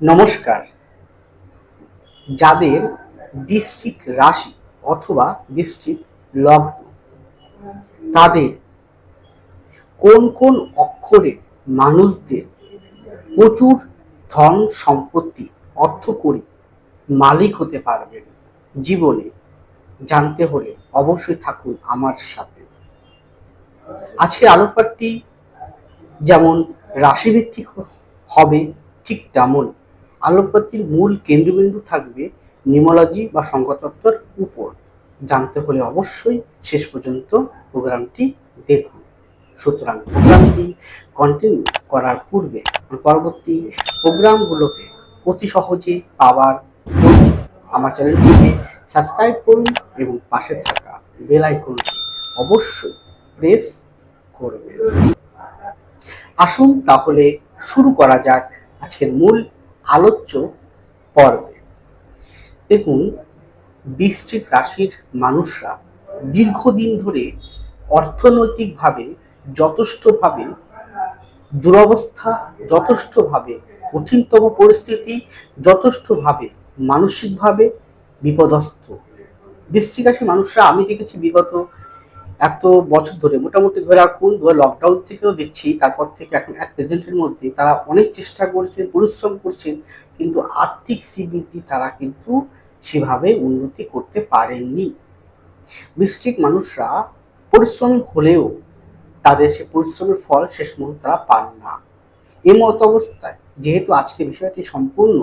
নমস্কার। যাদের বৃশ্চিক রাশি অথবা বৃশ্চিক লগ্ন, তাদের কোন কোন অক্ষরে মানুষদের প্রচুর ধন সম্পত্তি, অর্থ করে মালিক হতে পারবেন জীবনে, জানতে হলে অবশ্যই থাকুন আমার সাথে। আজকে আলোকপাতটি যেমন রাশিভিত্তিক হবে, ঠিক তেমন আলোকপাতির মূল কেন্দ্রবিন্দু থাকবে নিউমোলজি বা সংখ্যাতত্ত্বর উপর। জানতে হলে অবশ্যই শেষ পর্যন্ত প্রোগ্রামটি দেখুন। সুতরাং প্রোগ্রামটি কন্টিনিউ করার পূর্বে পরবর্তী প্রোগ্রামগুলোকে অতি সহজে পাওয়ার জন্য আমার চ্যানেলটিকে সাবস্ক্রাইব করুন এবং পাশে থাকা বেল আইকনটি অবশ্যই প্রেস করবেন। আসুন তাহলে শুরু করা যাক আজকের মূল আলোচ্য পর্বে। দেখুন, বৃশ্চিক রাশির মানুষরা দীর্ঘদিন ধরে অর্থনৈতিকভাবে যথেষ্টভাবে দুরবস্থা, যথেষ্টভাবে কঠিনতম পরিস্থিতি, যথেষ্টভাবে মানসিকভাবে বিপদস্থ। রাশির মানুষরা, আমি দেখেছি বিগত এত বছর ধরে, মোটামুটি ধরে রাখুন, ধরে লকডাউন থেকেও দেখছি, তারপর থেকে এখন এক প্রেজেন্টের মধ্যে তারা অনেক চেষ্টা করছেন, পরিশ্রম করছেন, কিন্তু আর্থিক শ্রীবৃদ্ধি তারা কিন্তু সেভাবে উন্নতি করতে পারেননি। বৃষ্টিক মানুষরা পরিশ্রম হলেও তাদের সে পরিশ্রমের ফল শেষ মুহূর্তে তারা পান না। এ মত অবস্থায়, যেহেতু আজকে বিষয়টি সম্পূর্ণ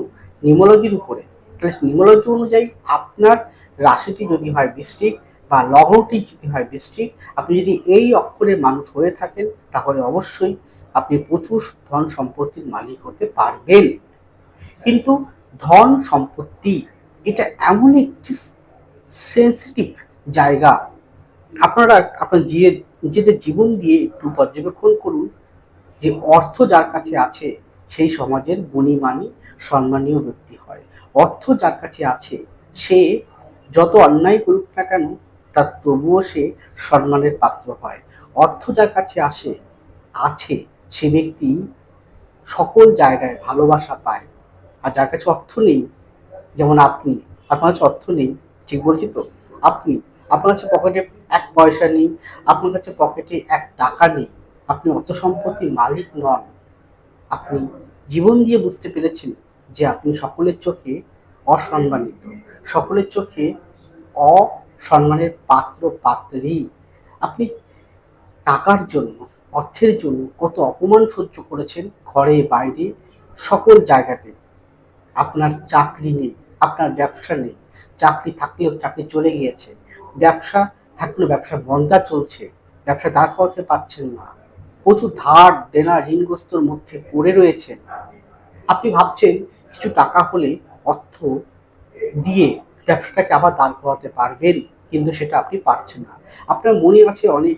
নিউমোলজির উপরে, তাহলে নিউমোলজি অনুযায়ী আপনার রাশিটি যদি হয় বৃষ্টিক বা লগ্নটি যদি হয় বৃষ্টিক আপনি যদি এই অক্ষরের মানুষ হয়ে থাকেন, তাহলে অবশ্যই আপনি প্রচুর ধন সম্পত্তির মালিক হতে পারবেন। কিন্তু ধন সম্পত্তি, এটা এমন একটি সেন্সিটিভ জায়গা। আপনারা, আপনার জিয়ে নিজেদের জীবন দিয়ে একটু পর্যবেক্ষণ করুন যে অর্থ যার কাছে আছে, সেই সমাজের গুণীমানী সম্মানীয় ব্যক্তি হয়। অর্থ যার কাছে আছে, সে যত অন্যায় করুক না কেন তার তবুও সে সম্মানের পাত্র হয়। অর্থ যার কাছে আসে, আছে, সে ব্যক্তি সকল জায়গায় ভালোবাসা পায়। আর যার কাছে অর্থ নেই, যেমন আপনি, আপনার কাছে অর্থ নেই, ঠিক বলছি তো? আপনি, আপনার কাছে পকেটে এক পয়সা নেই, আপনার কাছে পকেটে এক টাকা নেই, আপনি অত সম্পত্তির মালিক নন। আপনি জীবন দিয়ে বুঝতে পেরেছেন যে আপনি সকলের চোখে অসম্মানিত, সকলের চোখে অসম্মানের পাত্র, পাত্রী। আপনি টাকার জন্য, অর্থের জন্য কত অপমান সহ্য করেছেন ঘরে, বাইরে, সকল জায়গাতে। আপনার চাকরি নেই, আপনার ব্যবসা নেই। চাকরি থাকলেও চাকরি চলে গিয়েছে। ব্যবসা থাকলেও ব্যবসা বন্ধা চলছে। ব্যবসা দাঁড় করাতে পারছেন না। প্রচুর ধার, দেনা, ঋণগ্রস্তর মধ্যে পড়ে রয়েছেন। আপনি ভাবছেন, কিছু টাকা হলে অর্থ দিয়ে ব্যবসাটাকে আবার দাঁড় করাতে পারবেন, কিন্তু সেটা আপনি পারছেন না। আপনার মনে আছে অনেক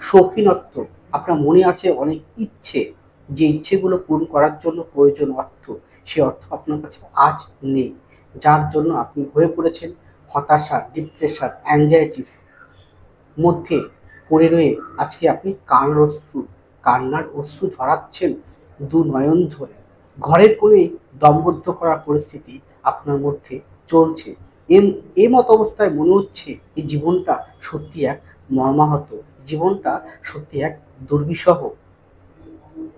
শৌখিনত্ব, আপনার মনে আছে অনেক ইচ্ছে, যে ইচ্ছেগুলো পূরণ করার জন্য প্রয়োজন অর্থ, সে অর্থ আপনার কাছে আজ নেই। যার জন্য আপনি হয়ে পড়েছেন হতাশা ডিপ্রেশন অ্যাংজাইটিস মধ্যে পড়ে রয়ে আজকে আপনি কান্নার অশ্রু কান্নার অশ্রু ঝরাচ্ছেন দু নয়ন ধরে। ঘরের কোণে দমবদ্ধ করার পরিস্থিতি আপনার মধ্যে চলছে। এ মত অবস্থায় মনে হচ্ছে এই জীবনটা সত্যি এক মর্মাহত জীবনটা সত্যি এক দুর্বিষহ।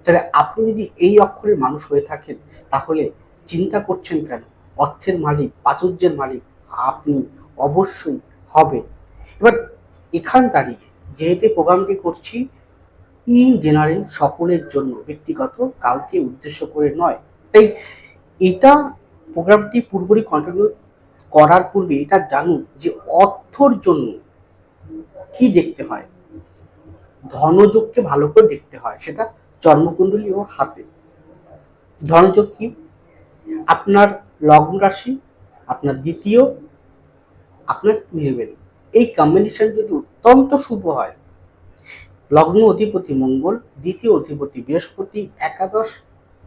তাহলে আপনি যদি এই অক্ষরের মানুষ হয়ে থাকেন, তাহলে চিন্তা করছেন কেন? অর্থের মালিক, প্রাচুর্যের মালিক আপনি অবশ্যই হবে। এবার এখান দাঁড়িয়ে যেহেতু প্রোগ্রামটি করছি, ইন জেনারেল সকলের জন্য, ব্যক্তিগত কাউকে উদ্দেশ্য করে নয়। তাই এটা প্রোগ্রামটি পুরোপুরি কন্টিনিউ করার পূর্বে এটা জানুন যে অর্থর জন্য কি দেখতে হয়। ধনযোগকে ভালো করে দেখতে হয়, সেটা জন্মকুণ্ডলী ও হাতে। ধনযোগ কি? আপনার লগ্ন রাশি, আপনার দ্বিতীয়, আপনার ইলেভেন এই কম্বিনেশন যদি অত্যন্ত শুভ হয়, লগ্ন অধিপতি মঙ্গল, দ্বিতীয় অধিপতি বৃহস্পতি, একাদশ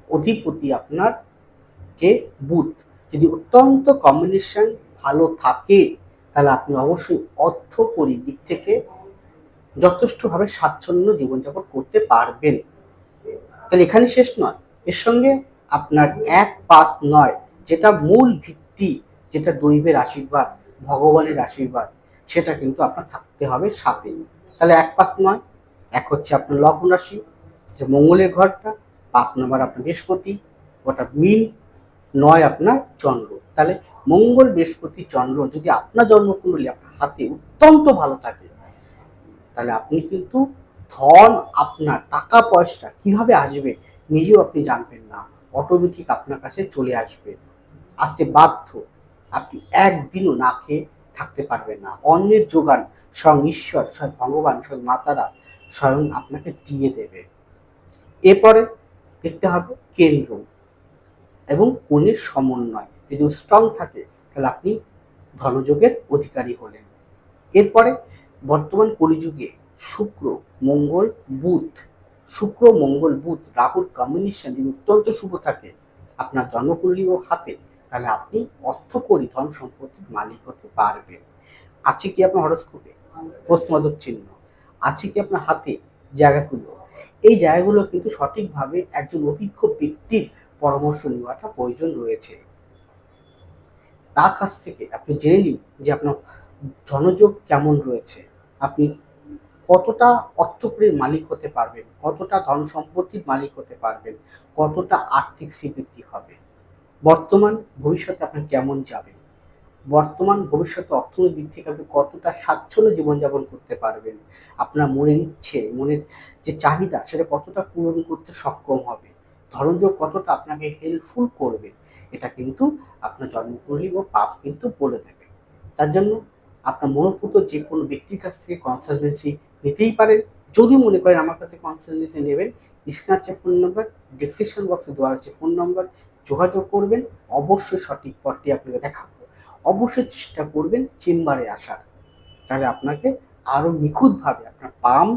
অধিপতি আপনার কে? বুধ। যদি অত্যন্ত কম্বিনেশন ভালো থাকে, তাহলে আপনি অবশ্যই অর্থকরী দিক থেকে যথেষ্টভাবে স্বাচ্ছন্দ্য জীবনযাপন করতে পারবেন। তাহলে এখানে শেষ নয়। এর সঙ্গে আপনার এক পাঁচ নয়, যেটা মূল ভিত্তি, যেটা দৈবের আশীর্বাদ, ভগবানের আশীর্বাদ, সেটা কিন্তু আপনার থাকতে হবে সাথে। তাহলে এক পাঁচ নয়, এক হচ্ছে আপনার লগ্ন রাশি যে মঙ্গলের ঘরটা, পাঁচ নম্বর আপনার বৃহস্পতি, ওটা মিন নয় আপনার চন্দ্র। তাহলে মঙ্গল বৃহস্পতি চন্দ্র যদি আপনার জন্মকুণ্ডলী আপনার হাতে অত্যন্ত ভালো থাকে, তাহলে আপনি কিন্তু ধন, আপনার টাকা পয়সা কীভাবে আসবে নিজেও আপনি জানবেন না। অটোমেটিক আপনার কাছে চলে আসবে। আসতে বাধ্য। আপনি একদিনও না খেয়ে থাকতে পারবেন না। অন্যের যোগান স্বয়ং ঈশ্বর, স্বয়ং ভগবান, স্বয়ং মাতারা স্বয়ং আপনাকে দিয়ে দেবে। এরপরে দেখতে হবে কেন্দ্র। এবং কোণের সমন্বয়। যদি স্ট্রং থাকে, তাহলে আপনি ধনযোগের অধিকারী হলেন। এরপরে বর্তমান কলিযুগে শুক্র, মঙ্গল, বুধ। শুক্র, মঙ্গল, বুধ, রাহুর কম্বিনেশন যদি অত্যন্ত শুভ থাকে, আপনার জন্মকুণ্ডলী ও হাতে, তাহলে আপনি অর্থকরী ধন সম্পত্তির মালিক হতে পারবেন। আছে কি আপনার হরস্কোপে? প্রশ্নবোধক চিহ্ন। আছে কি আপনার হাতে জায়গাগুলো? এই জায়গাগুলো কিন্তু সঠিকভাবে একজন অভিজ্ঞ ব্যক্তির পরামর্শ নেওয়াটা প্রয়োজন রয়েছে। তার কাছ থেকে আপনি জেনে নিন যে আপনার ধনযোগ কেমন রয়েছে। আপনি কতটা অর্থকরীর মালিক হতে পারবেন, কতটা ধন সম্পত্তির মালিক হতে পারবেন, কতটা আর্থিক স্বীকৃতি হবে। বর্তমান ভবিষ্যতে আপনি কেমন যাবে বর্তমান ভবিষ্যতে অর্থনৈতিক দিক থেকে আপনি কতটা স্বাচ্ছন্দ্য জীবনযাপন করতে পারবেন? আপনার মনের ইচ্ছে, মনের যে চাহিদা, সেটা কতটা পূরণ করতে সক্ষম হবে? ধনযোগ কতটা আপনাকে হেল্পফুল করবে, এটা কিন্তু আপনার জন্মকুণ্ডলী ও পাপ কিন্তু বলে দেবে তার জন্য আপনার মনোভূত যে কোনো ব্যক্তির কাছ থেকে কনসালটেন্সি নিতেই পারেন। যদি মনে করেন আমার কাছে কনসালটেন্সি নেবেন স্ক্রিন আছে ফোন নাম্বার ডিসক্রিপশন বক্সে দেওয়া আছে ফোন নাম্বার যোগাযোগ করবেন, অবশ্যই সঠিক পথটি আপনাকে দেখাবো। অবশ্যই চেষ্টা করবেন চেম্বারে আসার। তাহলে আপনাকে আরও নিখুঁতভাবে আপনার পাম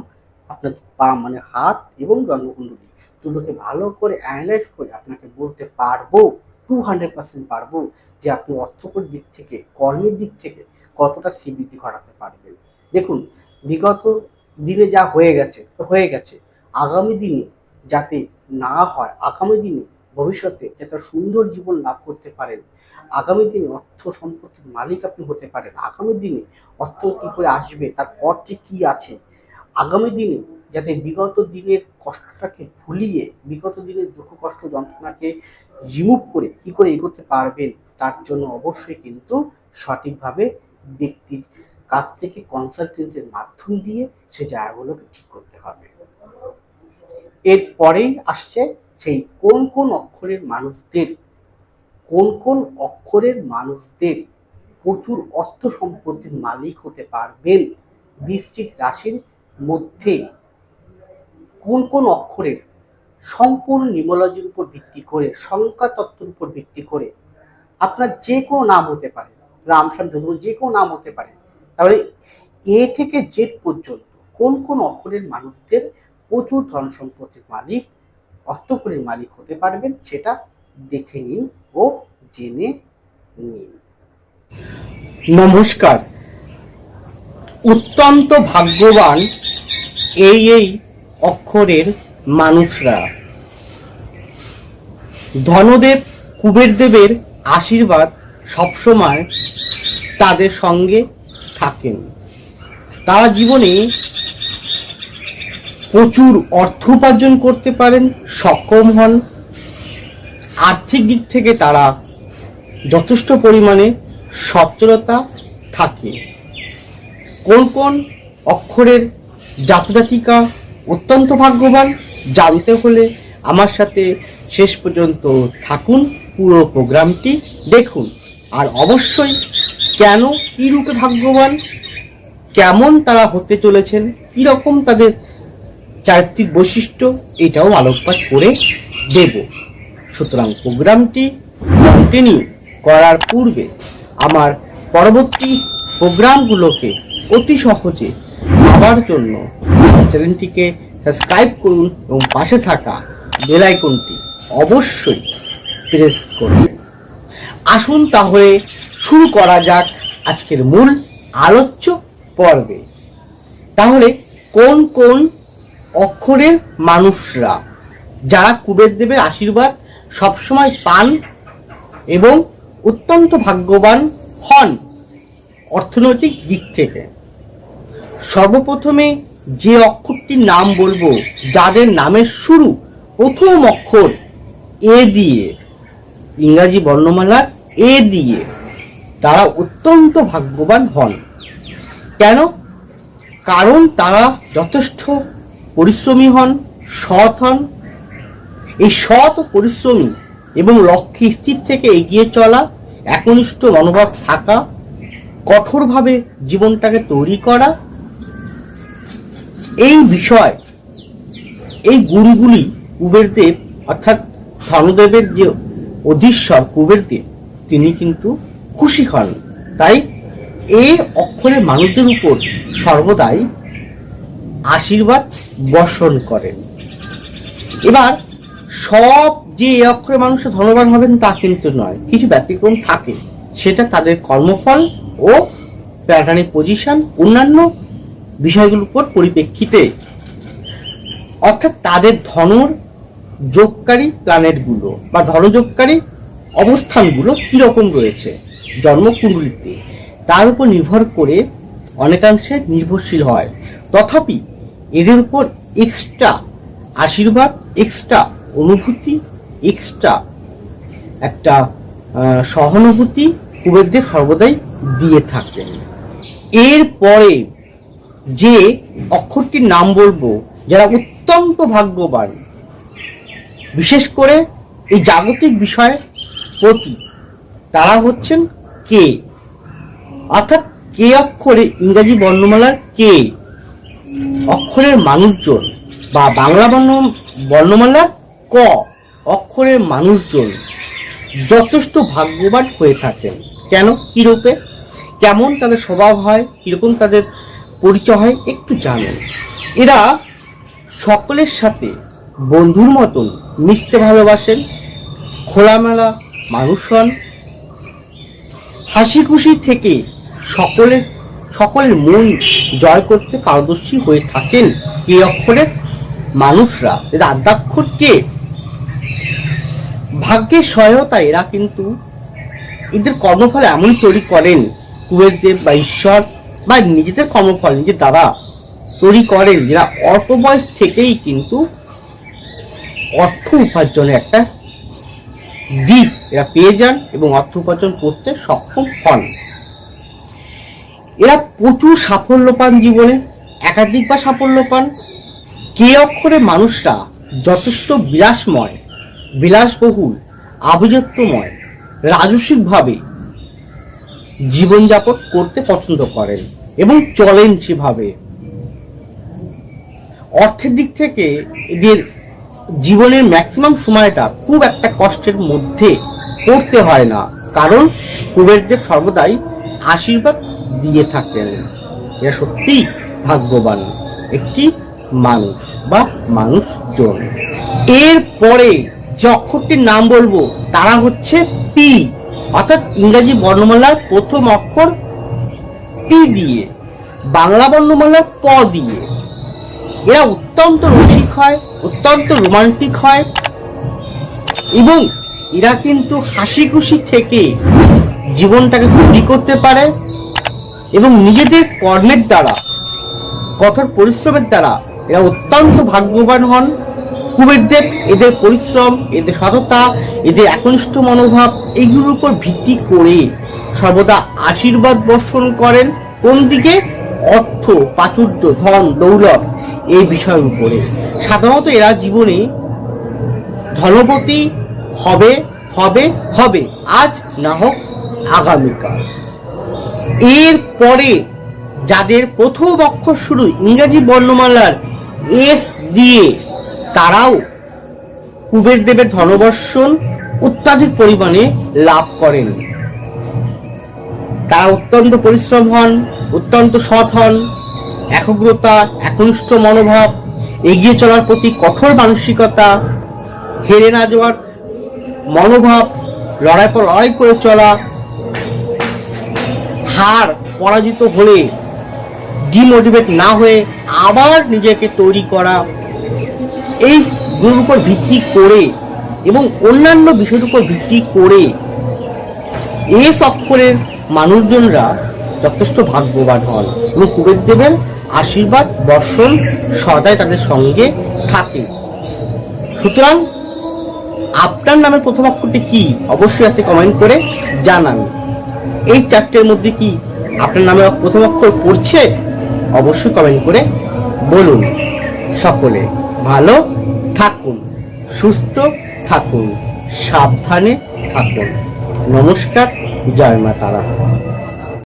আপনার পাম মানে হাত এবং জন্মকুণ্ডলী দুটোকে ভালো করে অ্যানালাইজ করে আপনাকে বলতে পারব টু হান্ড্রেড পার্সেন্ট পারব যে আপনি অর্থকর দিক থেকে, কর্মের দিক থেকে কতটা শ্রীবৃদ্ধি ঘটাতে পারবেন। দেখুন, বিগত দিনে যা হয়ে গেছে, তো হয়ে গেছে। আগামী দিনে যাতে না হয়, আগামী দিনে ভবিষ্যতে যাতে সুন্দর জীবন লাভ করতে পারেন, আগামী দিনে অর্থ সম্পত্তির মালিক আপনি হতে পারেন। আগামী দিনে অর্থ কী করে আসবে, তার পথটি কী আছে, আগামী দিনে যাতে বিগত দিনের কষ্টটাকে ভুলিয়ে, বিগত দিনের দুঃখ, কষ্ট, যন্ত্রণাকে রিমুভ করে কি করে এগোতে পারবেন, তার জন্য অবশ্যই কিন্তু সঠিকভাবে ব্যক্তির কাছ থেকে কনসালটেন্সির মাধ্যম দিয়ে সে জায়গাগুলোকে ঠিক করতে হবে। এরপরেই আসছে সেই কোন কোন অক্ষরের মানুষদের, কোন কোন অক্ষরের মানুষদের প্রচুর অর্থ সম্পত্তির মালিক হতে পারবেন, বৃশ্চিক রাশির মধ্যে কোন কোন অক্ষরের সম্পূর্ণ নিমোলজির উপর ভিত্তি করে সংখ্যা তত্ত্বের উপর ভিত্তি করে আপনার যে কোনো নাম হতে পারে রামশ্যাম যদু যে কোনো নাম হতে পারে, তাহলে এ থেকে জেড পর্যন্ত কোন কোন অক্ষরের মানুষদের প্রচুর ধন সম্পত্তির মালিক, অর্থকরীর মালিক হতে পারবেন সেটা দেখে নিন ও জেনে নিন। নমস্কার। অত্যন্ত ভাগ্যবান এই এই অক্ষরের মানুষরা। ধনদেব কুবের দেবের আশীর্বাদ সবসময় তাদের সঙ্গে থাকেন। তারা জীবনে প্রচুর অর্থ উপার্জন করতে পারেন, সক্ষম হন। আর্থিক দিক থেকে তারা যথেষ্ট পরিমাণে সচ্ছলতা থাকে। কোন কোন অক্ষরের জাতজাতিকা অত্যন্ত ভাগ্যবান। জানতে হলে আমার সাথে শেষ পর্যন্ত থাকুন, পুরো প্রোগ্রামটি দেখুন। আর অবশ্যই কেন কী রূপে ভাগ্যবান, কেমন তারা হতে চলেছেন, কীরকম তাদের চারিত্রিক বৈশিষ্ট্য, এটাও আলোকপাত করে দেব। সুতরাং প্রোগ্রামটি কন্টিনিউ করার পূর্বে আমার পরবর্তী প্রোগ্রামগুলোকে অতি সহজে পাওয়ার জন্য চ্যানেলটিকে সাবস্ক্রাইব করুন এবং পাশে থাকা বেল আইকনটি অবশ্যই প্রেস করবেন আসুন তাহলে শুরু করা যাক আজকের মূল আলোচ্য পর্বে। তাহলে কোন কোন অক্ষরের মানুষরা, যারা কুবের দেবের আশীর্বাদ সবসময় পান এবং অত্যন্ত ভাগ্যবান হন অর্থনৈতিক দিক থেকে? সর্বপ্রথমে যে অক্ষরটির নাম বলব, যাদের নামের শুরু প্রথম অক্ষর এ দিয়ে, ইংরাজি বর্ণমালার এ দিয়ে, তারা অত্যন্ত ভাগ্যবান হন। কেন? কারণ তারা যথেষ্ট পরিশ্রমী হন, সৎ হন। এই সৎ পরিশ্রমী এবং লক্ষ্যে স্থির থেকে এগিয়ে চলা, একনিষ্ঠ মনোভাব থাকা, কঠোরভাবে জীবনটাকে তৈরি করা এই বিষয়, এই গুণগুলি কুবেরদেব অর্থাৎ ধনদেবের যে অধীশ্বর কুবেরদেব তিনি কিন্তু খুশি হন। তাই এই অক্ষরের মানুষদের উপর সর্বদাই আশীর্বাদ বর্ষণ করেন। এবার সব যে এই অক্ষরে মানুষ ধনবান হবেন তা কিন্তু নয়, কিছু ব্যতিক্রম থাকে। সেটা তাদের কর্মফল ও প্যাটার্নিক পজিশন অন্যান্য বিষয়গুলোর উপর পরিপ্রেক্ষিতে। অর্থাৎ তাদের ধনর যোগকারী প্ল্যানেটগুলো বা ধনযোগকারী অবস্থানগুলো কীরকম রয়েছে, জন্মকুণ্ডলিতে, তার উপর নির্ভর করে অনেকাংশে নির্ভরশীল হয়। তথাপি এদের উপর এক্সট্রা আশীর্বাদ এক্সট্রা অনুভূতি এক্সট্রা একটা সহানুভূতি কুবেরদের সর্বদাই দিয়ে থাকেন এরপরে যে অক্ষরটির নাম বলব, যারা অত্যন্ত ভাগ্যবান। বিশেষ করে এই জাগতিক বিষয়ে প্রতি তারা হচ্ছেন কে? অর্থাৎ কে অক্ষরে ইংরাজি বর্ণমালার কে? অক্ষরের মানুষজন বা বাংলা বর্ণ, বর্ণমালার ক? অক্ষরের মানুষজন যথেষ্ট ভাগ্যবান হয়ে থাকেন। কেন? কি রূপে? কেমন তাদের স্বভাব হয়? কীরকম তাদের পরিচয় হয়, একটু জানেন। এরা সকলের সাথে বন্ধুর মতন মিশতে ভালোবাসেন, খোলামেলা মানুষ হন। হাসি খুশি থেকে সকলের সকলের মন জয় করতে পারদর্শী হয়ে থাকেন কে অক্ষরের মানুষরা। এরা আদ্যাক্ষর কে ভাগ্যের সহায়তা এরা কিন্তু এদের কর্মফল এমন তৈরি করেন কুবের দেব বা ঈশ্বর বা নিজেদের কর্মফল, নিজের দ্বারা তৈরি করেন। যারা অল্প বয়স থেকেই কিন্তু অর্থ উপার্জনের একটা দিক। এরা পেয়ে যান এবং অর্থ উপার্জন করতে সক্ষম হন। এরা প্রচুর সাফল্য পান জীবনে, একাধিক বা সাফল্য পান। কে অক্ষরে মানুষরা যথেষ্ট বিলাসময়, বিলাসবহুল, আভিজাত্যময় রাজস্বিকভাবে জীবনযাপন করতে পছন্দ করেন। এবং চলেন সেভাবে। অর্থের দিক থেকে এদের জীবনের ম্যাক্সিমাম সময়টা খুব একটা কষ্টের মধ্যে পড়তে হয় না। কারণ কুবেরদেব সর্বদাই আশীর্বাদ দিয়ে থাকেন। এরা সত্যিই ভাগ্যবান। একটি মানুষ বা মানুষজন। এরপরে যে অক্ষরটির নাম বলব, তারা হচ্ছে পি। অর্থাৎ ইংরাজি বর্ণমালার প্রথম অক্ষর পি দিয়ে, বাংলা বর্ণমালার প দিয়ে। এরা অত্যন্ত রসিক হয়, অত্যন্ত রোমান্টিক হয় এবং এরা কিন্তু হাসি খুশি থেকে জীবনটাকে তৈরি করতে পারে এবং নিজেদের কর্মের দ্বারা, কঠোর পরিশ্রমের দ্বারা এরা অত্যন্ত ভাগ্যবান হন। কুবেরদেব এদের পরিশ্রম, এদের সততা এদের একনিষ্ঠ মনোভাব এইগুলোর উপর ভিত্তি করে সর্বদা আশীর্বাদ বর্ষণ করেন। কোন দিকে? অর্থ, প্রাচুর্য, ধন, দৌলত, এই বিষয়ের উপরে। সাধারণত এরা জীবনে ধনপতি হবে হবে হবে। আজ না হোক আগামীকাল। এর পরে যাদের প্রথম অক্ষর শুরু ইংরেজি বর্ণমালার এস দিয়ে, তারাও কুবের দেবের ধনবর্ষণ অত্যাধিক পরিমাণে লাভ করেন। তারা অত্যন্ত পরিশ্রম হন, অত্যন্ত সৎ হন, একগ্রতা, একনিষ্ঠ মনোভাব, এগিয়ে চলার প্রতি কঠোর মানসিকতা, হেরে না যাওয়ার মনোভাব, লড়াই পর লড়াই করে চলা, হার পরাজিত হলে ডিমোটিভেট না হয়ে আবার নিজেকে তৈরি করা, এই গুলোর উপর ভিত্তি করে এবং অন্যান্য বিষয়ের উপর ভিত্তি করে এস অক্ষরের মানুষজনরা যথেষ্ট ভাগ্যবান হন। এবং কুবের দেবের আশীর্বাদ, বর্ষণ সদাই তাদের সঙ্গে থাকে। সুতরাং আপনার নামের প্রথম অক্ষরটি কি? অবশ্যই আপনি কমেন্ট করে জানান। এই চারটের মধ্যে কি আপনার নামে প্রথম অক্ষর পড়ছে? অবশ্যই কমেন্ট করে বলুন। সকলে ভালো থাকুন, সুস্থ থাকুন, সাবধানে থাকুন। নমস্কার। জয় মা তারা